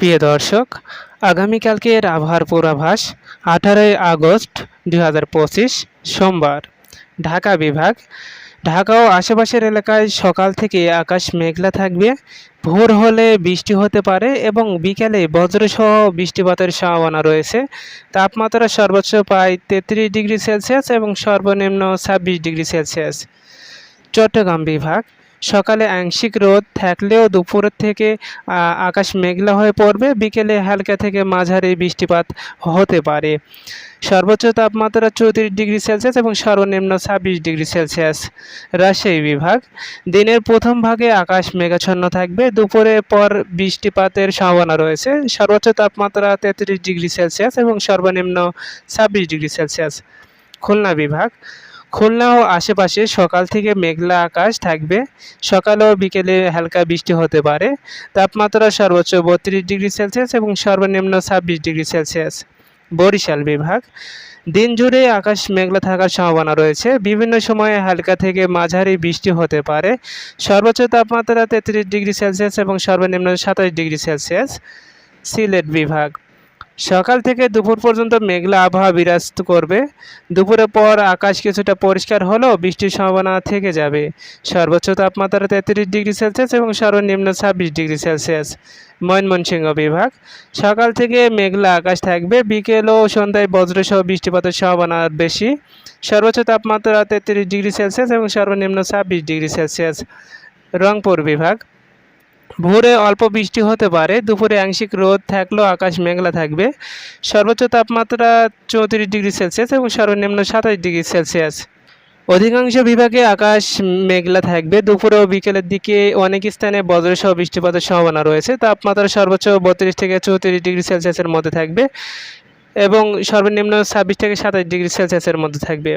প্রিয় দর্শক আগামীকালকের আবহাওয়ার পূর্বাভাস, আঠারোই আগস্ট দুই হাজার পঁচিশ, সোমবার। ঢাকা বিভাগ, ঢাকা ও আশেপাশের এলাকায় সকাল থেকে আকাশ মেঘলা থাকবে। ভোর হলে বৃষ্টি হতে পারে এবং বিকেলে বজ্রসহ বৃষ্টিপাতের সম্ভাবনা রয়েছে। তাপমাত্রা সর্বোচ্চ প্রায় তেত্রিশ ডিগ্রি সেলসিয়াস এবং সর্বনিম্ন ছাব্বিশ ডিগ্রি সেলসিয়াস। চট্টগ্রাম বিভাগ সকালে আংশিক রোদ থাকলেও দুপুর থেকে আকাশ মেঘলা হয়ে পড়বে। বিকেলে হালকা থেকে মাঝারি বৃষ্টিপাত হতে পারে। সর্বোচ্চ তাপমাত্রা চৌত্রিশ ডিগ্রি সেলসিয়াস এবং সর্বনিম্ন ছাব্বিশ ডিগ্রি সেলসিয়াস। রাজশাহী বিভাগ, দিনের প্রথম ভাগে আকাশ মেঘাচ্ছন্ন থাকবে। দুপুরে পর বৃষ্টিপাতের সম্ভাবনা রয়েছে। সর্বোচ্চ তাপমাত্রা তেত্রিশ ডিগ্রি সেলসিয়াস এবং সর্বনিম্ন ছাব্বিশ ডিগ্রি সেলসিয়াস। খুলনা বিভাগ খুলনা ও আশেপাশে সকাল থেকে মেঘলা আকাশ থাকবে। সকাল ও বিকেলে হালকা বৃষ্টি হতে পারে। তাপমাত্রা সর্বোচ্চ বত্রিশ ডিগ্রি সেলসিয়াস এবং সর্বনিম্ন ছাব্বিশ ডিগ্রি সেলসিয়াস। বরিশাল বিভাগ। দিন জুড়ে আকাশ মেঘলা থাকার সম্ভাবনা রয়েছে। বিভিন্ন সময়ে হালকা থেকে মাঝারি বৃষ্টি হতে পারে। সর্বোচ্চ তাপমাত্রা তেত্রিশ ডিগ্রি সেলসিয়াস এবং সর্বনিম্ন সাতাশ ডিগ্রি সেলসিয়াস। সিলেট বিভাগ। সকাল থেকে দুপুর পর্যন্ত মেঘলা আবহাওয়া বিরাজ করবে। দুপুরের পর আকাশ কিছুটা পরিষ্কার হলেও বৃষ্টির সম্ভাবনা থেকে যাবে। সর্বোচ্চ তাপমাত্রা তেত্রিশ ডিগ্রি সেলসিয়াস এবং সর্বনিম্ন ছাব্বিশ ডিগ্রি সেলসিয়াস। ময়মনসিংহ বিভাগ। সকাল থেকে মেঘলা আকাশ থাকবে। বিকেল ও সন্ধ্যায় বজ্রসহ বৃষ্টিপাতের সম্ভাবনা বেশি। সর্বোচ্চ তাপমাত্রা তেত্রিশ ডিগ্রি সেলসিয়াস এবং সর্বনিম্ন ছাব্বিশ ডিগ্রি সেলসিয়াস। রংপুর বিভাগ। ভোরে অল্প বৃষ্টি হতে পারে। দুপুরে আংশিক রোদ থাকলেও আকাশ মেঘলা থাকবে। সর্বোচ্চ তাপমাত্রা চৌত্রিশ ডিগ্রি সেলসিয়াস এবং সর্বনিম্ন সাতাশ ডিগ্রি সেলসিয়াস। অধিকাংশ বিভাগে আকাশ মেঘলা থাকবে। দুপুরে ও বিকেলের দিকে অনেক স্থানে বজ্রসহ বৃষ্টিপাতের সম্ভাবনা রয়েছে। তাপমাত্রা সর্বোচ্চ বত্রিশ থেকে চৌত্রিশ ডিগ্রি সেলসিয়াসের মধ্যে থাকবে এবং সর্বনিম্ন ছাব্বিশ থেকে সাতাশ ডিগ্রি সেলসিয়াসের মধ্যে থাকবে।